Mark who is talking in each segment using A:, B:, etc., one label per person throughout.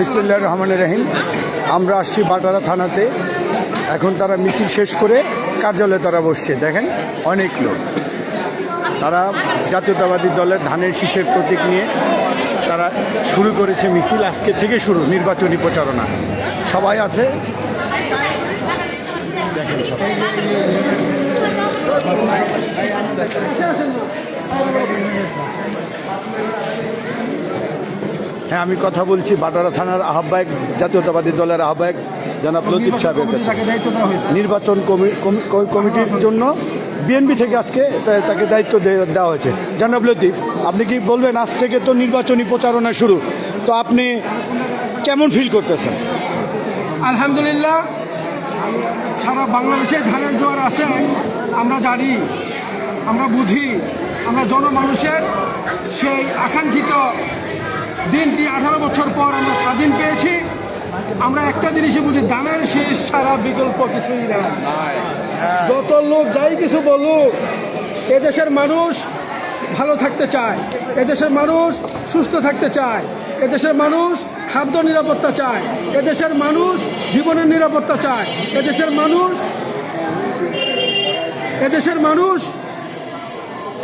A: বিসমুল্লাহ রহমান রহিম। আমরা আসছি বাটারা থানাতে। এখন তারা মিছিল শেষ করে কার্যালয়ে তারা বসছে। দেখেন, অনেক লোক। তারা জাতীয়তাবাদী দলের ধানের শীষের প্রতীক নিয়ে তারা শুরু করেছে মিছিল। আজকে থেকে শুরু, নির্বাচনী প্রচারণা। সবাই আছে? দেখেন সবাই। হ্যাঁ আমি কথা বলছি বাটারা থানার আহ্বায়ক জাতীয়তাবাদী দলের আহ্বায়ক জনাব লতিফ সাহেবের কাছে। নির্বাচন কমি- কমি- কমি- কমিটির জন্য বিএনপি থেকে আজকে তাকে দায়িত্ব দেওয়া হয়েছে। জনাব লতিফ আপনি কি বলবেন আজ থেকে তো নির্বাচনী প্রচারণা শুরু তো আপনি কেমন ফিল করতেছেন?
B: আলহামদুলিল্লাহ সারা বাংলাদেশে ধানের জোয়ার আছে আমরা জানি আমরা বুঝি আমরা জনমানুষের সেই আকাঙ্ক্ষিত দিনটি আঠারো বছর পর আমরা স্বাধীন পেয়েছি। আমরা একটা জিনিসই বুঝি, দানের শীষ ছাড়া বিকল্প কিছুই না যত লোক যাই কিছু বলুক, এদেশের মানুষ ভালো থাকতে চায়, এদেশের মানুষ সুস্থ থাকতে চায়, এদেশের মানুষ খাদ্য নিরাপত্তা চায়, এদেশের মানুষ জীবনের নিরাপত্তা চায়, এদেশের মানুষ এদেশের মানুষ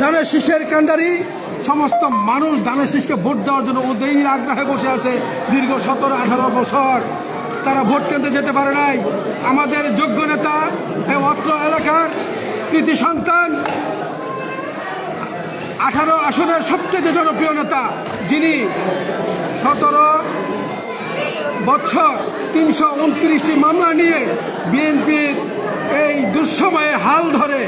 B: ধানের শীষের কাণ্ডারি সমস্ত মানুষ ধানের শীষকে ভোট দেওয়ার জন্য উদয়ীর আগ্রহে বসে আছে দীর্ঘ সতেরো, আঠারো বছর। তারা ভোট কেন্দ্রে যেতে পারে নাই। আমাদের যোগ্য নেতা অত্র এলাকার কৃতি সন্তান, আঠারো আসনের সবচেয়ে জনপ্রিয় নেতা, যিনি সতেরো বছর তিনশো উনত্রিশটি মামলা নিয়ে বিএনপির এই দুঃসময়ে হাল ধরে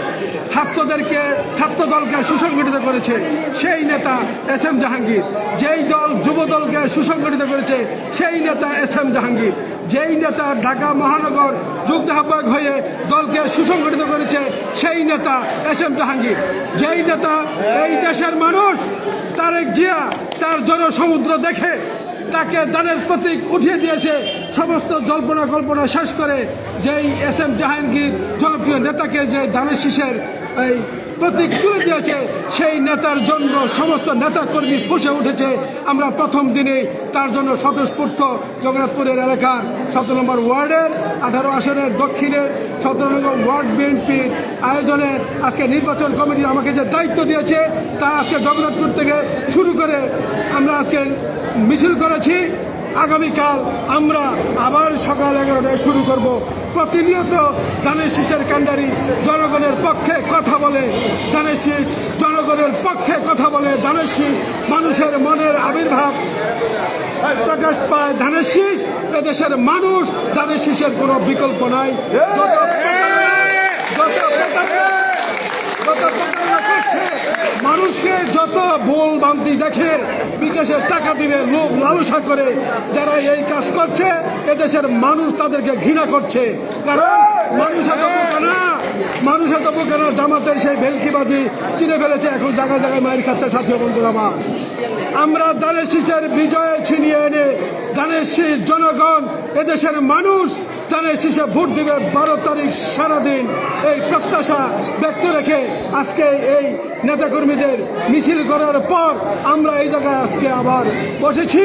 B: ছাত্রদেরকে ছাত্র দলকে সুসংগঠিত করেছে সেই নেতা এস এম জাহাঙ্গীর। যেই দল যুব দলকে সুসংগঠিত করেছে সেই নেতা এস এম জাহাঙ্গীর। যেই নেতা ঢাকা মহানগর যুগ্ম আহ্বায়ক হয়ে দলকে সুসংগঠিত করেছে সেই নেতা এস এম জাহাঙ্গীর। যেই নেতা এই দেশের মানুষ, তারেক জিয়া, তার জনসমুদ্র দেখে তাকে দানের প্রতীক উঠিয়ে দিয়েছে। সমস্ত জল্পনা কল্পনা শেষ করে যেই এস এম জাহাঙ্গীর জনপ্রিয় নেতাকে যে দানের শীষের এই প্রতীক তুলে দিয়েছে। সেই নেতার জন্য সমস্ত নেতা কর্মী ফুসে উঠেছে। আমরা প্রথম দিনে তার জন্য স্বতঃস্ফূর্ত জগন্নাথপুরের এলাকার সতেরো নম্বর ওয়ার্ডের, আঠারো আসনের দক্ষিণের সতেরো নম্বর ওয়ার্ড বিএনপির আয়োজনে আজকে নির্বাচন কমিটি আমাকে যে দায়িত্ব দিয়েছে, তা আজকে জগন্নাথপুর থেকে শুরু করে আমরা আজকে মিছিল করেছি। আগামীকাল আমরা আবার সকাল এগারোটায় শুরু করব। প্রতিনিয়ত ধানের শীষের কাণ্ডারি জনগণের পক্ষে কথা বলে। ধানের শীষ জনগণের পক্ষে কথা বলে। ধানের শীষ মানুষের মনের আবির্ভাব প্রকাশ পায়। ধানের শীষ এদেশের মানুষ। ধানের শীষের কোনো বিকল্প নাই। মানুষকে যত ভুল বান্তি দেখে বিকাশের টাকা দিবে, লোভ লালসা করে যারা এই কাজ করছে, এদেশের মানুষ তাদেরকে ঘৃণা করছে। কারণ মানুষ এত না, মানুষ এত বোকা না, জামাতের সেই ভেলকিবাজি চিনে ফেলেছে, এখন জায়গায় জায়গায় মায়ের খাচ্ছে সাথী বন্ধুরা আমার। আমরা দানেশিসের বিজয় ছিনিয়ে এনে দানেশিস জনগণ এদেশের মানুষ দানের শীষে ভোট দিবে বারো তারিখ সারাদিন। এই প্রত্যাশা ব্যক্ত রেখে আজকে এই নেতাকর্মীদের মিছিল করার পর আমরা এই জায়গায় আজকে আবার বসেছি।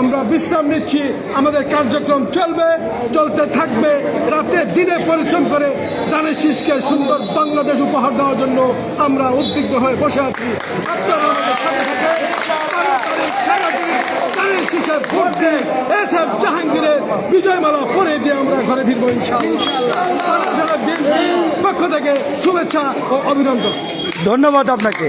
B: আমরা বিশ্রাম নিচ্ছি। আমাদের কার্যক্রম চলবে, চলতে থাকবে। রাতে দিনে পরিশ্রম করে দানের শীষকে সুন্দর বাংলাদেশ উপহার দেওয়ার জন্য আমরা উদ্বিগ্ন হয়ে বসে আছি। ভোট জাহাঙ্গীরের বিজয়মালা পরে দিয়ে আমরা ঘরে ফিরবো ইনশাআল্লাহ। পক্ষ থেকে শুভেচ্ছা ও অভিনন্দন।
A: ধন্যবাদ আপনাকে।